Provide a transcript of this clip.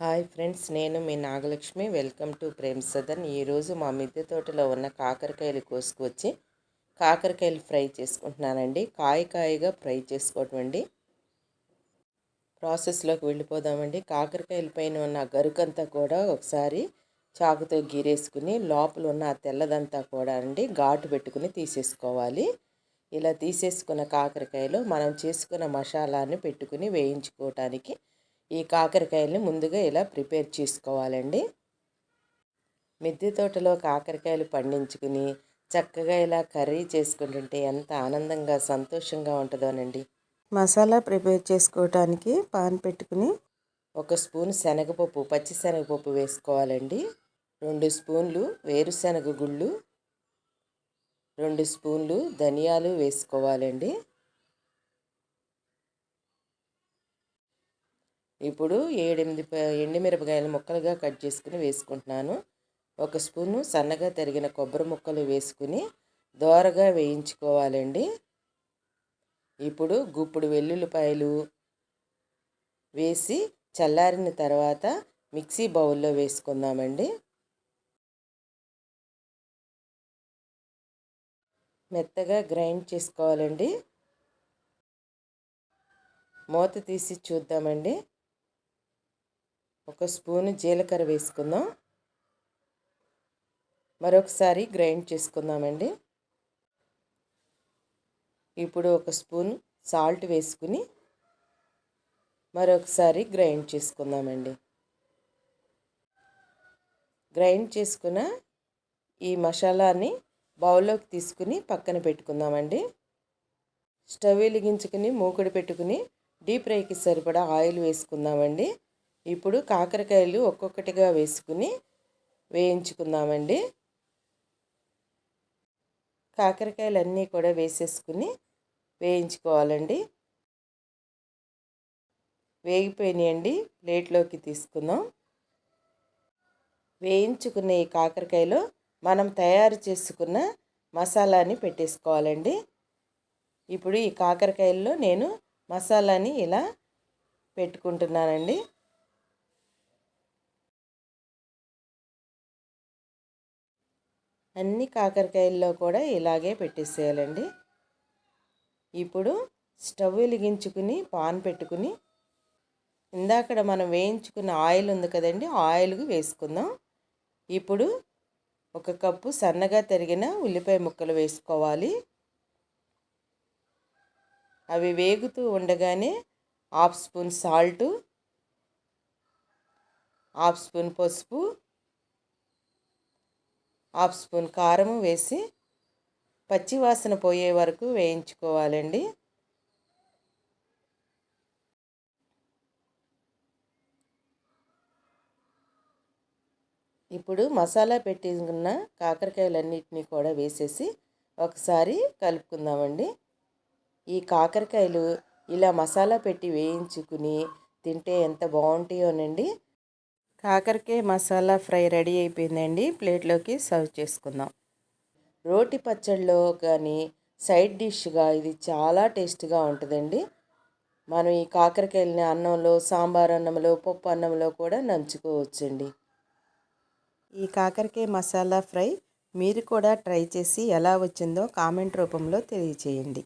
Hi friends నేను మీ Nagalakshmi. Welcome to Prem Sadan. ఈరోజు మా మిద్దె తోటలో ఉన్న కాకరకాయలు కోసుకొచ్చి కాకరకాయలు ఫ్రై చేసుకుంటున్నానండి. కాయ కాయగా ఫ్రై చేసుకోవటం అండి. ప్రాసెస్లోకి వెళ్ళిపోదామండి. కాకరకాయల పైన ఉన్న గరుకంతా కూడా ఒకసారి చాకుతో గీరేసుకుని లోపల ఉన్న తెల్లదంతా కూడా అండి ఘాటు పెట్టుకుని తీసేసుకోవాలి. ఇలా తీసేసుకున్న కాకరకాయలు మనం చేసుకున్న మసాలాన్ని పెట్టుకుని వేయించుకోవటానికి ఈ కాకరకాయల్ని ముందుగా ఇలా ప్రిపేర్ చేసుకోవాలండి. మిద్దె తోటలో కాకరకాయలు పండించుకుని చక్కగా ఇలా కర్రీ చేసుకుంటుంటే ఎంత ఆనందంగా సంతోషంగా ఉంటుందోనండి మసాలా ప్రిపేర్ చేసుకోవటానికి పాన్ పెట్టుకుని ఒక స్పూన్ శనగపప్పు పచ్చి శనగపప్పు వేసుకోవాలండి. రెండు స్పూన్లు వేరుశనగ గుళ్ళు రెండు స్పూన్లు ధనియాలు వేసుకోవాలండి. ఇప్పుడు ఏడెనిమిది ఎండుమిరపకాయలు ముక్కలుగా కట్ చేసుకుని వేసుకుంటున్నాను. ఒక స్పూను సన్నగా తరిగిన కొబ్బరి ముక్కలు వేసుకుని దోరగా వేయించుకోవాలండి. ఇప్పుడు గుప్పుడు వెల్లుల్లిపాయలు వేసి చల్లారిన తర్వాత మిక్సీ బౌల్లో వేసుకుందామండి. మెత్తగా గ్రైండ్ చేసుకోవాలండి. మూత తీసి చూద్దామండి. ఒక స్పూను జీలకర్ర వేసుకుందాం. మరొకసారి గ్రైండ్ చేసుకుందామండి. ఇప్పుడు ఒక స్పూన్ సాల్ట్ వేసుకుని మరొకసారి గ్రైండ్ చేసుకుందామండి. గ్రైండ్ చేసుకున్న ఈ మసాలాని బౌల్లోకి తీసుకుని పక్కన పెట్టుకుందామండి. స్టవ్ వెలిగించుకుని మూకుడు పెట్టుకుని డీప్ ఫ్రైకి సరిపడా ఆయిల్ వేసుకుందామండి. ఇప్పుడు కాకరకాయలు ఒక్కొక్కటిగా వేసుకుని వేయించుకుందామండి. కాకరకాయలు అన్నీ కూడా వేసేసుకుని వేయించుకోవాలండి. వేగిపోయినాయండి ప్లేట్లోకి తీసుకుందాం. వేయించుకున్న ఈ కాకరకాయలో మనం తయారు చేసుకున్న మసాలాని పెట్టేసుకోవాలండి. ఇప్పుడు ఈ కాకరకాయల్లో నేను మసాలాని ఇలా పెట్టుకుంటున్నానండి. అన్ని కాకరకాయల్లో కూడా ఇలాగే పెట్టేసేయాలండి. ఇప్పుడు స్టవ్ వెలిగించుకుని పాన్ పెట్టుకుని ఇందాకడ మనం వేయించుకున్న ఆయిల్ ఉంది కదండి ఆయిల్ వేసుకుందాం. ఇప్పుడు ఒక కప్పు సన్నగా తరిగిన ఉల్లిపాయ ముక్కలు వేసుకోవాలి. అవి వేగుతూ ఉండగానే half spoon salt half spoon పసుపు హాఫ్ స్పూన్ కారం వేసి పచ్చివాసన పోయే వరకు వేయించుకోవాలండి. ఇప్పుడు మసాలా పెట్టిన కాకరకాయలన్నిటినీ కూడా వేసేసి ఒకసారి కలుపుకుందామండి. ఈ కాకరకాయలు ఇలా మసాలా పెట్టి వేయించుకుని తింటే ఎంత బాగుంటాయోనండి. కాకరకాయ మసాలా ఫ్రై రెడీ అయిపోయిందండి. ప్లేట్లోకి సర్వ్ చేసుకుందాం. రోటి పచ్చడిలో కానీ సైడ్ డిష్గా ఇది చాలా టేస్ట్గా ఉంటుందండి. మనం ఈ కాకరకాయలని అన్నంలో సాంబార్ అన్నంలో పప్పు అన్నంలో కూడా నంచుకోవచ్చండి. ఈ కాకరకాయ మసాలా ఫ్రై మీరు కూడా ట్రై చేసి ఎలా వచ్చిందో కామెంట్ రూపంలో తెలియచేయండి.